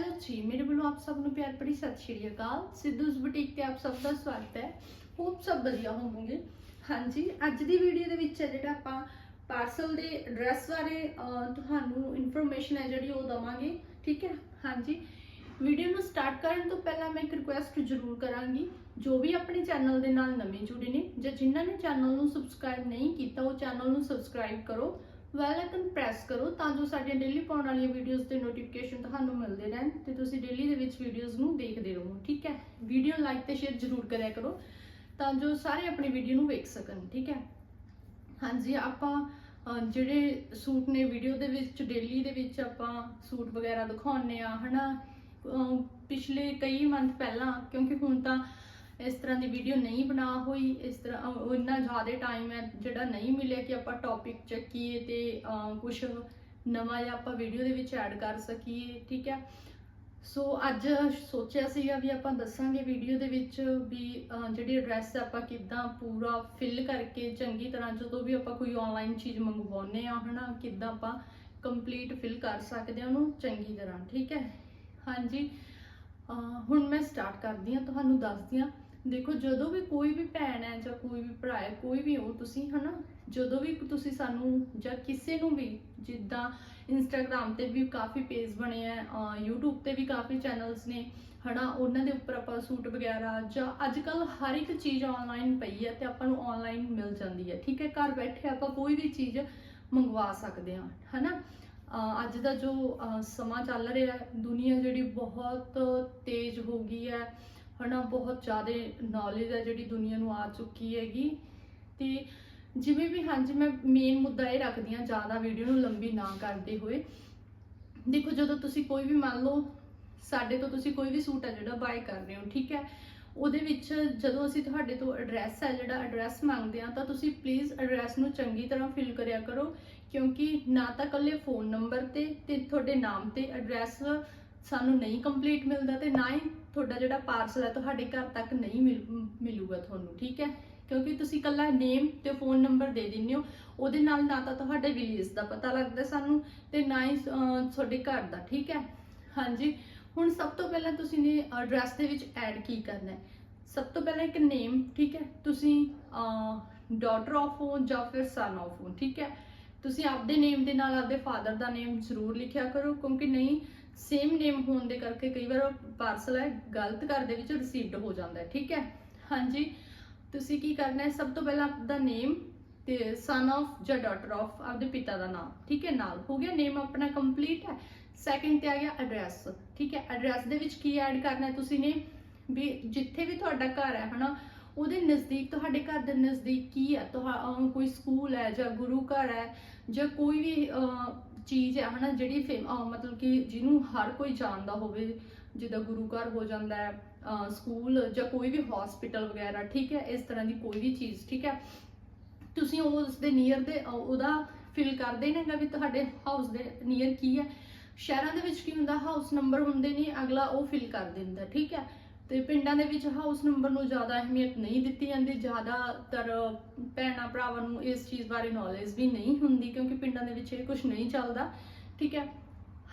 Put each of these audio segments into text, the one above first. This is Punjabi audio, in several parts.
ਹੈਲੋ ਜੀ, ਮੇਰੇ ਵੱਲੋਂ ਆਪ ਸਭ ਨੂੰ ਪਿਆਰ ਭਰੀ ਸਤਿ ਸ਼੍ਰੀ ਅਕਾਲ। ਸਿੱਧੂਸ ਬੁਟੀਕ ਤੇ ਆਪ ਸਭ ਦਾ ਸਵਾਗਤ ਹੈ। ਹੋਪ ਸਭ ਵਧੀਆ ਹੋਵੋਗੇ। ਹਾਂਜੀ, ਅੱਜ ਦੀ ਵੀਡੀਓ ਦੇ ਵਿੱਚ ਜਿਹੜਾ ਆਪਾਂ ਪਾਰਸਲ ਦੇ ਐਡਰੈਸ ਬਾਰੇ ਤੁਹਾਨੂੰ ਇਨਫੋਰਮੇਸ਼ਨ ਹੈ ਜਿਹੜੀ ਉਹ ਦਵਾਂਗੇ। ਠੀਕ ਹੈ? ਹਾਂਜੀ। ਵੀਡੀਓ ਨੂੰ ਸਟਾਰਟ ਕਰਨ ਤੋਂ ਪਹਿਲਾਂ ਮੈਂ ਇੱਕ ਰਿਕੁਐਸਟ ਜ਼ਰੂਰ ਕਰਾਂਗੀ। ਜੋ ਵੀ ਆਪਣੇ ਚੈਨਲ ਦੇ ਨਾਲ ਨਵੇਂ ਜੁੜੇ ਨੇ ਜਾਂ ਜਿਨ੍ਹਾਂ ਨੇ ਚੈਨਲ ਨੂੰ ਸਬਸਕ੍ਰਾਈਬ ਨਹੀਂ ਕੀਤਾ, ਉਹ ਚੈਨਲ ਨੂੰ ਸਬਸਕ੍ਰਾਈਬ ਕਰੋ। ਵੈਲ ਆਈਕਨ ਪ੍ਰੈਸ ਕਰੋ ਤਾਂ ਜੋ ਸਾਡੀਆਂ ਡੇਲੀ ਪਾਉਣ ਵਾਲੀਆਂ ਵੀਡੀਓਜ਼ ਦੇ ਨੋਟੀਫਿਕੇਸ਼ਨ ਤੁਹਾਨੂੰ ਮਿਲਦੇ ਰਹਿਣ ਤੇ ਤੁਸੀਂ ਡੇਲੀ ਦੇ ਵਿੱਚ ਵੀਡੀਓਜ਼ ਨੂੰ ਦੇਖਦੇ ਰਹੋ ਠੀਕ ਹੈ? ਵੀਡੀਓ ਲਾਈਕ ਤੇ ਸ਼ੇਅਰ ਜ਼ਰੂਰ ਕਰਿਆ ਕਰੋ ਤਾਂ ਜੋ ਸਾਰੇ ਆਪਣੀ ਵੀਡੀਓ ਨੂੰ ਵੇਖ ਸਕਣ ਠੀਕ ਹੈ? ਹਾਂਜੀ ਆਪਾਂ ਜਿਹੜੇ ਸੂਟ ਨੇ ਵੀਡੀਓ ਦੇ ਵਿੱਚ ਡੇਲੀ ਦੇ ਵਿੱਚ ਆਪਾਂ ਸੂਟ ਵਗੈਰਾ ਦਿਖਾਉਂਦੇ ਆ ਹਨਾ? ਅਹ, ਪਿਛਲੇ ਕਈ ਮੰਥ ਪਹਿਲਾਂ ਕਿਉਂਕਿ ਹੁਣ ਤਾਂ ਇਸ ਤਰ੍ਹਾਂ ਦੀ ਵੀਡੀਓ ਨਹੀਂ ਬਣਾ ਹੋਈ, ਇਸ ਤਰ੍ਹਾਂ ਇੰਨਾ ਜ਼ਿਆਦਾ ਟਾਈਮ ਹੈ ਜਿਹੜਾ ਨਹੀਂ ਮਿਲਿਆ ਕਿ ਆਪਾਂ ਟੌਪਿਕ ਚੱਕੀਏ ਤੇ ਕੁਝ ਨਵਾਂ ਜਿਹਾ ਆਪਾਂ ਵੀਡੀਓ ਦੇ ਵਿੱਚ ਐਡ ਕਰ ਸਕੀਏ, ਠੀਕ ਹੈ? ਸੋ ਅੱਜ ਸੋਚਿਆ ਸੀਗਾ ਵੀ ਆਪਾਂ ਦੱਸਾਂਗੇ ਵੀਡੀਓ ਦੇ ਵਿੱਚ ਵੀ ਜਿਹੜੀ ਐਡਰੈਸ ਆਪਾਂ ਕਿੱਦਾਂ ਪੂਰਾ ਫਿਲ ਕਰਕੇ ਚੰਗੀ ਤਰ੍ਹਾਂ ਜਦੋਂ ਵੀ ਆਪਾਂ ਕੋਈ ਆਨਲਾਈਨ ਚੀਜ਼ ਮੰਗਵਾਉਂਦੇ ਆ ਹਨਾ, ਕਿੱਦਾਂ ਆਪਾਂ ਕੰਪਲੀਟ ਫਿਲ ਕਰ ਸਕਦੇ ਆ ਉਹਨੂੰ ਚੰਗੀ ਤਰ੍ਹਾਂ, ਠੀਕ ਹੈ? ਹਾਂਜੀ ਹੁਣ ਮੈਂ ਸਟਾਰਟ ਕਰਦੀ ਆ ਤੁਹਾਨੂੰ ਦੱਸਦੀ ਆ ਦੇਖੋ, ਜਦੋਂ ਵੀ ਕੋਈ ਵੀ ਭੈਣ ਹੈ ਜਾਂ ਕੋਈ ਵੀ ਭਰਾ ਹੈ, ਕੋਈ ਵੀ ਹੋ, ਤੁਸੀਂ ਹਨਾ, ਜਦੋਂ ਵੀ ਤੁਸੀਂ ਸਾਨੂੰ ਜਾਂ ਕਿਸੇ ਨੂੰ ਵੀ ਜਿੱਦਾਂ ਇੰਸਟਾਗ੍ਰam ਤੇ ਵੀ ਕਾਫੀ ਪੇਜ ਬਣੇ ਆ, ਅਹ YouTube ਤੇ ਵੀ ਕਾਫੀ ਚੈਨਲਸ ਨੇ, ਹਨਾ, ਉਹਨਾਂ ਦੇ ਉੱਪਰ ਆਪਾਂ ਸੂਟ ਵਗੈਰਾ ਜਾਂ ਅੱਜ ਕੱਲ ਹਰ ਇੱਕ ਚੀਜ਼ ਆਨਲਾਈਨ ਪਈ ਹੈ ਤੇ ਆਪਾਂ ਨੂੰ ਆਨਲਾਈਨ ਮਿਲ ਜਾਂਦੀ ਹੈ, ਠੀਕ ਹੈ? ਘਰ ਬੈਠੇ ਆਪਾਂ ਕੋਈ ਵੀ ਚੀਜ਼ ਮੰਗਵਾ ਸਕਦੇ ਹਾਂ, ਹਨਾ? ਅਹ ਅੱਜ ਦਾ ਜੋ ਸਮਾਂ ਚੱਲ ਰਿਹਾ ਹੈ, ਦੁਨੀਆ ਜਿਹੜੀ ਬਹੁਤ ਤੇਜ਼ ਹੋ ਗਈ ਹੈ ਹਨਾ, ਬਹੁਤ ਜ਼ਿਆਦਾ ਨੌਲੇਜ ਹੈ ਜਿਹੜੀ ਦੁਨੀਆ ਨੂੰ ਆ ਚੁੱਕੀ ਹੈਗੀ। ਤੇ ਜਿਵੇਂ ਵੀ, ਹਾਂਜੀ, ਮੈਂ ਮੇਨ ਮੁੱਦਾ ਇਹ ਰੱਖਦੀ ਹਾਂ, ਜ਼ਿਆਦਾ ਵੀਡੀਓ ਨੂੰ ਲੰਬੀ ਨਾ ਕਰਦੇ ਹੋਏ। ਦੇਖੋ, ਜਦੋਂ ਤੁਸੀਂ ਕੋਈ ਵੀ ਮੰਨ ਲਓ, ਸਾਡੇ ਤੋਂ ਤੁਸੀਂ ਕੋਈ ਵੀ ਸੂਟ ਹੈ ਜਿਹੜਾ ਬਾਏ ਕਰ ਰਹੇ ਹੋ, ਠੀਕ ਹੈ? ਉਹਦੇ ਵਿੱਚ ਜਦੋਂ ਅਸੀਂ ਤੁਹਾਡੇ ਤੋਂ ਐਡਰੈਸ ਹੈ, ਜਿਹੜਾ ਐਡਰੈਸ ਮੰਗਦੇ ਆ ਤਾਂ ਤੁਸੀਂ ਪਲੀਜ਼ ਐਡਰੈਸ ਨੂੰ ਚੰਗੀ ਤਰ੍ਹਾਂ ਫਿਲ ਕਰਿਆ ਕਰੋ। ਕਿਉਂਕਿ ਨਾ ਤਾਂ ਇਕੱਲੇ ਫੋਨ ਨੰਬਰ ਤੇ ਤੇ ਤੁਹਾਡੇ ਨਾਮ ਤੇ ਐਡਰੈਸ ਸਾਨੂੰ ਨਹੀਂ ਕੰਪਲੀਟ ਮਿਲਦਾ ਤੇ ਨਾ ਹੀ ਤੁਹਾਡਾ ਜਿਹੜਾ ਪਾਰਸਲ ਹੈ ਤੁਹਾਡੇ ਘਰ ਤੱਕ ਨਹੀਂ ਮਿਲ- ਮਿਲੂਗਾ ਤੁਹਾਨੂੰ, ਠੀਕ ਹੈ? ਕਿਉਂਕਿ ਤੁਸੀਂ ਇਕੱਲਾ ਨੇਮ ਤੇ ਫੋਨ ਨੰਬਰ ਦੇ ਦਿੰਦੇ ਹੋ, ਉਹਦੇ ਨਾਲ ਨਾ ਤਾਂ ਤੁਹਾਡੇ ਵਿਲੇਜ ਦਾ ਪਤਾ ਲੱਗਦਾ ਸਾਨੂੰ ਤੇ ਨਾ ਹੀ ਤੁਹਾਡੇ ਘਰ ਦਾ, ਠੀਕ ਹੈ? ਹਾਂਜੀ, ਹੁਣ ਸਭ ਤੋਂ ਪਹਿਲਾਂ ਤੁਸੀਂ ਨੇ ਐਡਰੈਸ ਦੇ ਵਿੱਚ ਐਡ ਕੀ ਕਰਨਾ ਹੈ? ਸਭ ਤੋਂ ਪਹਿਲਾਂ ਇੱਕ ਨੇਮ ਠੀਕ ਹੈ? ਤੁਸੀਂ ਡਾਟਰ ਆਫ ਹੋ ਜਾਂ ਫਿਰ ਸਨ ਆਫ ਹੋ ਠੀਕ ਹੈ? ਤੁਸੀਂ ਆਪਦੇ ਨੇਮ ਦੇ ਨਾਲ ਆਪਦੇ ਫਾਦਰ ਦਾ ਨੇਮ ਜ਼ਰੂਰ ਲਿਖਿਆ ਕਰੋ, ਕਿਉਂਕਿ ਨਹੀਂ ਸੇਮ ਨੇਮ ਹੋਣ ਦੇ ਕਰਕੇ ਕਈ ਵਾਰ ਪਾਰਸਲ ਹੈ, ਗਲਤ ਘਰ ਦੇ ਵਿੱਚ ਰਿਸੀਵਡ ਹੋ ਜਾਂਦਾ ਹੈ, ਠੀਕ ਹੈ? ਹਾਂਜੀ, ਤੁਸੀਂ ਕੀ ਕਰਨਾ ਹੈ? ਸਭ ਤੋਂ ਪਹਿਲਾਂ ਆਪਦਾ ਨੇਮ ਤੇ ਸਨ ਆਫ ਜਾਂ ਡਾਟਰ ਆਫ ਆਪਦੇ ਪਿਤਾ ਦਾ ਨਾਮ, ਠੀਕ ਹੈ? ਨਾਲ ਹੋ ਗਿਆ ਨੇਮ ਆਪਣਾ ਕੰਪਲੀਟ ਹੈ। ਸੈਕਿੰਡ ਤੇ ਆ ਗਿਆ ਐਡਰੈਸ ਠੀਕ ਹੈ? ਐਡਰੈਸ ਦੇ ਵਿੱਚ ਕੀ ਐਡ ਕਰਨਾ ਹੈ ਤੁਸੀਂ ਨੇ? ਵੀ ਜਿੱਥੇ ਵੀ ਤੁਹਾਡਾ ਘਰ ਹੈ, ਹਨਾ, ਉਹਦੇ ਨਜ਼ਦੀਕ, ਤੁਹਾਡੇ ਘਰ ਦੇ ਨਜ਼ਦੀਕ ਕੀ ਹੈ? ਤੁਹਾ ਕੋਈ ਸਕੂਲ ਹੈ ਜਾਂ ਗੁਰੂ ਘਰ ਹੈ ਜਾਂ ਕੋਈ ਵੀ ਚੀਜ਼ ਹੈ ਹਨਾ ਜਿਹੜੀ ਫੇਮ ਅਹ, ਮਤਲਬ ਕਿ ਜਿਹਨੂੰ ਹਰ ਕੋਈ ਜਾਣਦਾ ਹੋਵੇ ਜਿੱਦਾਂ ਗੁਰੂ ਘਰ ਹੋ ਜਾਂਦਾ ਹੈ ਅਹ, ਸਕੂਲ ਜਾਂ ਕੋਈ ਵੀ ਹਸਪੀਟਲ ਵਗੈਰਾ ਠੀਕ ਹੈ ਇਸ ਤਰ੍ਹਾਂ ਦੀ ਕੋਈ ਵੀ ਚੀਜ਼ ਠੀਕ ਹੈ। ਤੁਸੀਂ ਉਸ ਦੇ ਨੀਅਰ ਦੇ ਅਹ, ਉਹਦਾ ਫਿਲ ਕਰ ਦੇਣਾਗਾ ਵੀ ਤੁਹਾਡੇ ਹਾਊਸ ਦੇ ਨੀਅਰ ਕੀ ਹੈ। ਸ਼ਹਿਰਾਂ ਦੇ ਵਿੱਚ ਕੀ ਹੁੰਦਾ ਹਾਊਸ ਨੰਬਰ ਹੁੰਦੇ ਨੇ ਅਗਲਾ ਉਹ ਫਿਲ ਕਰ ਦਿੰਦਾ ਠੀਕ ਹੈ। ਤੇ ਪਿੰਡਾਂ ਦੇ ਵਿੱਚ ਹਾਊਸ ਨੰਬਰ ਨੂੰ ਜ਼ਿਆਦਾ ਅਹਿਮੀਅਤ ਨਹੀਂ ਦਿੱਤੀ ਜਾਂਦੀ, ਜ਼ਿਆਦਾਤਰ ਭੈਣਾਂ ਭਰਾਵਾਂ ਨੂੰ ਇਸ ਚੀਜ਼ ਬਾਰੇ ਨੌਲੇਜ ਵੀ ਨਹੀਂ ਹੁੰਦੀ ਕਿਉਂਕਿ ਪਿੰਡਾਂ ਦੇ ਵਿੱਚ ਇਹ ਕੁਝ ਨਹੀਂ ਚੱਲਦਾ, ਠੀਕ ਹੈ?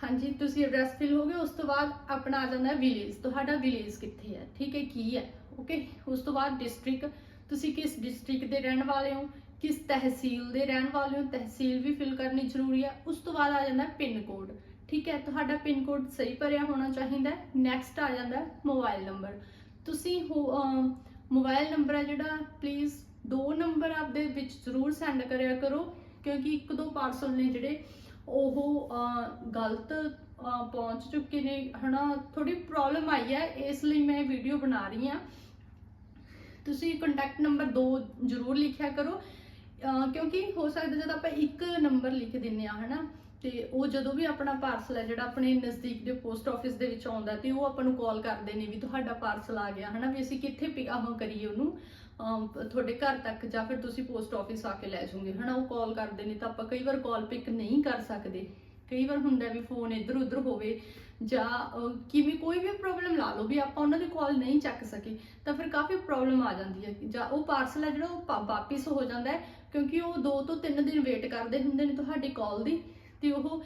ਹਾਂਜੀ, ਤੁਸੀਂ ਐਡਰੈਸ ਫਿਲ ਹੋ ਗਏ, ਉਸ ਤੋਂ ਬਾਅਦ ਆਪਣਾ ਆ ਜਾਂਦਾ ਹੈ ਵਿਲੇਜ ਤੁਹਾਡਾ ਵਿਲੇਜ ਕਿੱਥੇ ਹੈ? ਠੀਕ ਹੈ, ਕੀ ਹੈ? ਓਕੇ ਉਸ ਤੋਂ ਬਾਅਦ ਡਿਸਟ੍ਰਿਕਟ ਤੁਸੀਂ ਕਿਸ ਡਿਸਟ੍ਰਿਕਟ ਦੇ ਰਹਿਣ ਵਾਲੇ ਹੋ? ਕਿਸ ਤਹਿਸੀਲ ਦੇ ਰਹਿਣ ਵਾਲੇ ਹੋ? ਤਹਿਸੀਲ ਵੀ ਫਿਲ ਕਰਨੀ ਜ਼ਰੂਰੀ ਹੈ, ਉਸ ਤੋਂ ਬਾਅਦ ਆ ਜਾਂਦਾ ਹੈ ਪਿੰਨ ਕੋਡ ਠੀਕ ਹੈ, ਤੁਹਾਡਾ ਪਿੰਨ ਕੋਡ ਸਹੀ ਭਰਿਆ ਹੋਣਾ ਚਾਹੀਦਾ ਹੈ। ਨੈਕਸਟ ਆ ਜਾਂਦਾ ਹੈ ਮੋਬਾਈਲ ਨੰਬਰ। ਤੁਸੀਂ ਮੋਬਾਈਲ ਨੰਬਰ ਹੈ ਜਿਹੜਾ ਪਲੀਜ਼ ਦੋ ਨੰਬਰ ਆਪਦੇ ਵਿੱਚ ਜ਼ਰੂਰ ਸੈਂਡ ਕਰਿਆ ਕਰੋ, ਕਿਉਂਕਿ ਇੱਕ ਦੋ ਪਾਰਸਲ ਨੇ ਜਿਹੜੇ, ਉਹ ਗਲਤ ਪਹੁੰਚ ਚੁੱਕੇ ਨੇ, ਹਨਾ ਥੋੜੀ ਪ੍ਰੋਬਲਮ ਆਈ ਹੈ, ਇਸ ਲਈ ਮੈਂ ਵੀਡੀਓ ਬਣਾ ਰਹੀ ਹਾਂ। ਤੁਸੀਂ ਕੰਟੈਕਟ ਨੰਬਰ ਦੋ ਜ਼ਰੂਰ ਲਿਖਿਆ ਕਰੋ ਕਿਉਂਕਿ ਹੋ ਸਕਦਾ ਜਦ ਆਪਾਂ ਇੱਕ ਨੰਬਰ ਲਿਖ ਦਿੰਨੇ ਆ ਹਨਾ। ਤੇ ਉਹ ਜਦੋਂ ਵੀ ਆਪਣਾ ਪਾਰਸਲ ਹੈ, ਜਿਹੜਾ ਆਪਣੇ ਨਜ਼ਦੀਕ ਦੇ ਪੋਸਟ ਆਫਿਸ ਦੇ ਵਿੱਚ ਆਉਂਦਾ ਤੇ ਉਹ ਆਪਾਂ ਨੂੰ ਕਾਲ ਕਰਦੇ ਨੇ ਵੀ ਤੁਹਾਡਾ ਪਾਰਸਲ ਆ ਗਿਆ, ਹਨਾ? ਵੀ ਅਸੀਂ ਕਿੱਥੇ ਪਿਕ ਆਹ ਕਰੀਏ ਉਹਨੂੰ? ਤੁਹਾਡੇ ਘਰ ਤੱਕ ਜਾਂ ਫਿਰ ਤੁਸੀਂ ਪੋਸਟ ਆਫਿਸ ਆ ਕੇ ਲੈ ਜਾਓਗੇ, ਹਨਾ? ਉਹ ਕਾਲ ਕਰਦੇ ਨੇ ਤਾਂ ਆਪਾਂ ਕਈ ਵਾਰ ਕਾਲ ਪਿਕ ਨਹੀਂ ਕਰ ਸਕਦੇ। ਕਈ ਵਾਰ ਹੁੰਦਾ ਵੀ ਫੋਨ ਇੱਧਰ ਉੱਧਰ ਹੋਵੇ ਜਾਂ ਕਿਵੇਂ ਕੋਈ ਵੀ ਪ੍ਰੋਬਲਮ ਲਾ ਲਓ ਵੀ ਆਪਾਂ ਉਹਨਾਂ ਦੀ ਕਾਲ ਨਹੀਂ ਚੱਕ ਸਕੇ, ਤਾਂ ਫਿਰ ਕਾਫੀ ਪ੍ਰੋਬਲਮ ਆ ਜਾਂਦੀ ਹੈ। ਜਾਂ ਉਹ ਪਾਰਸਲ ਹੈ ਜਿਹੜਾ ਉਹ ਵਾਪਿਸ ਹੋ ਜਾਂਦਾ ਹੈ, ਕਿਉਂਕਿ ਉਹ 2 ਤੋਂ 3 ਦਿਨ ਵੇਟ ਕਰਦੇ ਹੁੰਦੇ ਨੇ ਤੁਹਾਡੀ ਕਾਲ ਦੀ। ਤੇ ਉਹ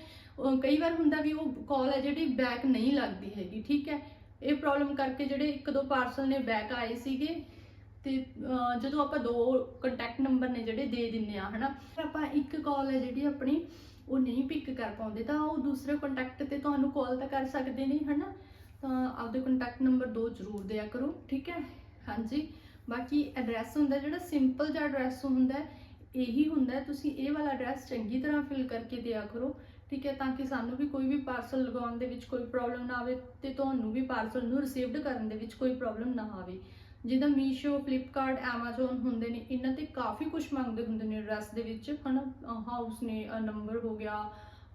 ਕਈ ਵਾਰ ਹੁੰਦਾ ਵੀ ਉਹ ਕਾਲ ਹੈ ਜਿਹੜੀ ਬੈਕ ਨਹੀਂ ਲੱਗਦੀ ਹੈਗੀ ਠੀਕ ਹੈ? ਇਹ ਪ੍ਰੋਬਲਮ ਕਰਕੇ ਜਿਹੜੇ ਇੱਕ ਦੋ ਪਾਰਸਲ ਨੇ ਬੈਕ ਆਏ ਸੀਗੇ ਤੇ ਜਦੋਂ ਆਪਾਂ ਦੋ ਕੰਟੈਕਟ ਨੰਬਰ ਨੇ ਜਿਹੜੇ ਦੇ ਦਿੰਨੇ ਆ ਹਨਾ? ਫਿਰ ਆਪਾਂ ਇੱਕ ਕਾਲ ਹੈ ਜਿਹੜੀ ਆਪਣੀ ਉਹ ਨਹੀਂ ਪਿਕ ਕਰ ਪਾਉਂਦੇ ਤਾਂ ਉਹ ਦੂਸਰੇ ਕੰਟੈਕਟ ਤੇ ਤੁਹਾਨੂੰ ਕਾਲ ਤਾਂ ਕਰ ਸਕਦੇ ਨੇ ਹਨਾ? ਤਾਂ ਆਪਦੇ ਕੰਟੈਕਟ ਨੰਬਰ ਦੋ ਜ਼ਰੂਰ ਦਿਆ ਕਰੋ ਠੀਕ ਹੈ? ਹਾਂਜੀ। ਬਾਕੀ ਐਡਰੈਸ ਹੁੰਦਾ ਜਿਹੜਾ ਸਿੰਪਲ ਜਿਹਾ ਐਡਰੈਸ ਹੁੰਦਾ ਹੈ, ਇਹੀ ਹੁੰਦਾ ਤੁਸੀਂ ਇਹ ਵਾਲਾ ਐਡਰੈਸ ਚੰਗੀ ਤਰ੍ਹਾਂ ਫਿਲ ਕਰਕੇ ਦਿਆ ਕਰੋ, ਠੀਕ ਹੈ, ਤਾਂ ਕਿ ਸਾਨੂੰ ਵੀ ਕੋਈ ਵੀ ਪਾਰਸਲ ਲਗਾਉਣ ਦੇ ਵਿੱਚ ਕੋਈ ਪ੍ਰੋਬਲਮ ਨਾ ਆਵੇ ਤੇ ਤੁਹਾਨੂੰ ਵੀ ਪਾਰਸਲ ਨੂੰ ਰਿਸੀਵਡ ਕਰਨ ਦੇ ਵਿੱਚ ਕੋਈ ਪ੍ਰੋਬਲਮ ਨਾ ਆਵੇ। ਜਿੱਦਾਂ ਮੀਸ਼ੋ ਫਲਿੱਪਕਾਰਟ ਐਮਾਜ਼ੋਨ ਹੁੰਦੇ ਨੇ, ਇਹਨਾਂ ਤੇ ਕਾਫੀ ਕੁਝ ਮੰਗਦੇ ਹੁੰਦੇ ਨੇ ਐਡਰੈਸ ਦੇ ਵਿੱਚ। ਹਨਾ ਹਾਊਸ ਨੇ ਨੰਬਰ ਹੋ ਗਿਆ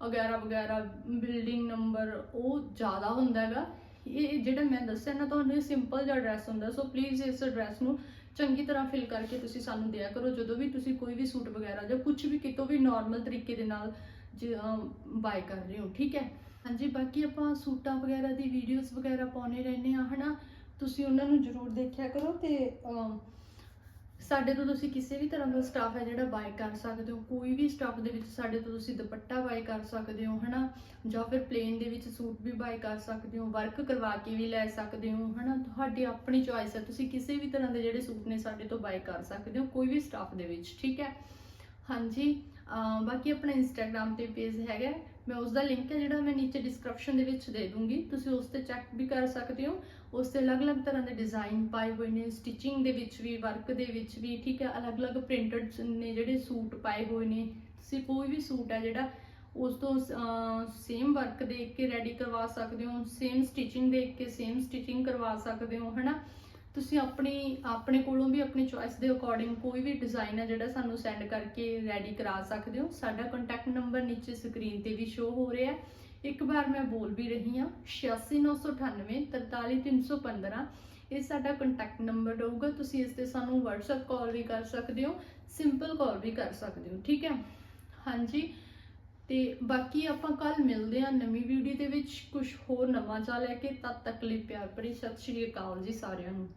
ਵਗੈਰਾ ਵਗੈਰਾ ਬਿਲਡਿੰਗ ਨੰਬਰ ਉਹ ਜ਼ਿਆਦਾ ਹੁੰਦਾ ਹੈਗਾ। ਇਹ ਜਿਹੜਾ ਮੈਂ ਦੱਸਿਆ ਨਾ, ਤੁਹਾਨੂੰ ਇਹ ਸਿੰਪਲ ਜਿਹਾ ਐਡਰੈਸ ਹੁੰਦਾ ਸੋ ਪਲੀਜ਼ ਇਸ ਐਡਰੈਸ ਨੂੰ ਚੰਗੀ ਤਰ੍ਹਾਂ ਫਿਲ ਕਰਕੇ ਤੁਸੀਂ ਸਾਨੂੰ ਦਿਆ ਕਰੋ। ਜਦੋਂ ਵੀ ਤੁਸੀਂ ਕੋਈ ਵੀ ਸੂਟ ਵਗੈਰਾ ਜਾਂ ਕੁਝ ਵੀ ਕਿਤੋਂ ਵੀ ਨਾਰਮਲ ਤਰੀਕੇ ਦੇ ਨਾਲ ਬਾਏ ਕਰ ਰਹੇ ਹੋ, ਠੀਕ ਹੈ? ਹਾਂਜੀ, ਬਾਕੀ ਆਪਾਂ ਸੂਟਾਂ ਵਗੈਰਾ ਦੀ ਵੀਡੀਓਜ਼ ਵਗੈਰਾ ਪਾਉਣੇ ਰਹਿੰਦੇ ਆ ਹਨਾ? ਤੁਸੀਂ ਉਹਨਾਂ ਨੂੰ ਜ਼ਰੂਰ ਦੇਖਿਆ ਕਰੋ ਤੇ ਸਾਡੇ ਤੋਂ ਤੁਸੀਂ ਕਿਸੇ ਵੀ ਤਰ੍ਹਾਂ ਦਾ ਸਟਾਫ ਹੈ ਜਿਹੜਾ ਬਾਏ ਕਰ ਸਕਦੇ ਹੋ, ਕੋਈ ਵੀ ਸਟਾਫ ਦੇ ਵਿੱਚ ਸਾਡੇ ਤੋਂ ਤੁਸੀਂ ਦੁਪੱਟਾ ਬਾਏ ਕਰ ਸਕਦੇ ਹੋ, ਹਨਾ? ਜਾਂ ਫਿਰ ਪਲੇਨ ਦੇ ਵਿੱਚ ਸੂਟ ਵੀ ਬਾਏ ਕਰ ਸਕਦੇ ਹੋ ਵਰਕ ਕਰਵਾ ਕੇ ਵੀ ਲੈ ਸਕਦੇ ਹੋ, ਹਨਾ? ਤੁਹਾਡੀ ਆਪਣੀ ਚੋਇਸ ਹੈ, ਤੁਸੀਂ ਕਿਸੇ ਵੀ ਤਰ੍ਹਾਂ ਦੇ ਜਿਹੜੇ ਸੂਟ ਨੇ ਸਾਡੇ ਤੋਂ ਬਾਏ ਕਰ ਸਕਦੇ ਹੋ, ਕੋਈ ਵੀ ਸਟਾਫ ਦੇ ਵਿੱਚ, ਠੀਕ ਹੈ? ਹਾਂਜੀ ਬਾਕੀ ਆਪਣਾ ਇੰਸਟਾਗ੍ਰam ਤੇ ਪੇਜ ਹੈਗਾ ਮੈਂ ਉਸ ਦਾ ਲਿੰਕ ਹੈ ਜਿਹੜਾ ਮੈਂ ਨੀਚੇ ਡਿਸਕ੍ਰਿਪਸ਼ਨ ਦੇ ਵਿੱਚ ਦੇ ਦੂੰਗੀ। ਤੁਸੀਂ ਉਸ ਤੇ ਚੈੱਕ ਵੀ ਕਰ ਸਕਦੇ ਹੋ। ਉਸ ਤੇ ਅਲੱਗ-ਅਲੱਗ ਤਰ੍ਹਾਂ ਦੇ ਡਿਜ਼ਾਈਨ ਪਾਏ ਹੋਏ ਨੇ ਸਟਿਚਿੰਗ ਦੇ ਵਿੱਚ ਵੀ ਵਰਕ ਦੇ ਵਿੱਚ ਵੀ, ਠੀਕ ਹੈ, ਅਲੱਗ-ਅਲੱਗ ਪ੍ਰਿੰਟਡ ਨੇ ਜਿਹੜੇ ਸੂਟ ਪਾਏ ਹੋਏ ਨੇ। ਤੁਸੀਂ ਕੋਈ ਵੀ ਸੂਟ ਹੈ ਜਿਹੜਾ ਉਸ ਤੋਂ ਸੇਮ ਵਰਕ ਦੇਖ ਕੇ ਰੈਡੀ ਕਰਵਾ ਸਕਦੇ ਹੋ ਸੇਮ ਸਟਿਚਿੰਗ ਦੇਖ ਕੇ ਸੇਮ ਸਟਿਚਿੰਗ ਕਰਵਾ ਸਕਦੇ ਹੋ, ਹਨਾ? ਤੁਸੀਂ ਆਪਣੀ, ਆਪਣੇ ਕੋਲੋਂ ਵੀ ਆਪਣੀ ਚੋਇਸ ਦੇ ਅਕੋਰਡਿੰਗ ਕੋਈ ਵੀ ਡਿਜ਼ਾਈਨ ਹੈ ਜਿਹੜਾ ਸਾਨੂੰ ਸੈਂਡ ਕਰਕੇ ਰੈਡੀ ਕਰਾ ਸਕਦੇ ਹੋ। ਸਾਡਾ ਕੰਟੈਕਟ ਨੰਬਰ ਨੀਚੇ ਸਕਰੀਨ ਤੇ ਵੀ ਸ਼ੋ ਹੋ ਰਿਹਾ ਹੈ। ਇੱਕ ਵਾਰ ਮੈਂ ਬੋਲ ਵੀ ਰਹੀ ਹਾਂ 86998 43315 ਇਹ ਸਾਡਾ ਕੰਟੈਕਟ ਨੰਬਰ ਰਹੂਗਾ। ਤੁਸੀਂ ਇਸ ਤੇ ਸਾਨੂੰ WhatsApp ਕਾਲ ਵੀ ਕਰ ਸਕਦੇ ਹੋ ਸਿੰਪਲ ਕਾਲ ਵੀ ਕਰ ਸਕਦੇ ਹੋ, ਠੀਕ ਹੈ? ਹਾਂਜੀ। ਤੇ ਬਾਕੀ ਆਪਾਂ ਕੱਲ ਮਿਲਦੇ ਹਾਂ ਨਵੀਂ ਵੀਡੀਓ ਦੇ ਵਿੱਚ ਕੁਝ ਹੋਰ ਨਵਾਂ ਜਾ ਲੈ ਕੇ, ਤਦ ਤੱਕ ਲਈ ਪਿਆਰ ਭਰੀ ਸਤਿ ਸ਼੍ਰੀ ਅਕਾਲ ਜੀ ਸਾਰਿਆਂ ਨੂੰ।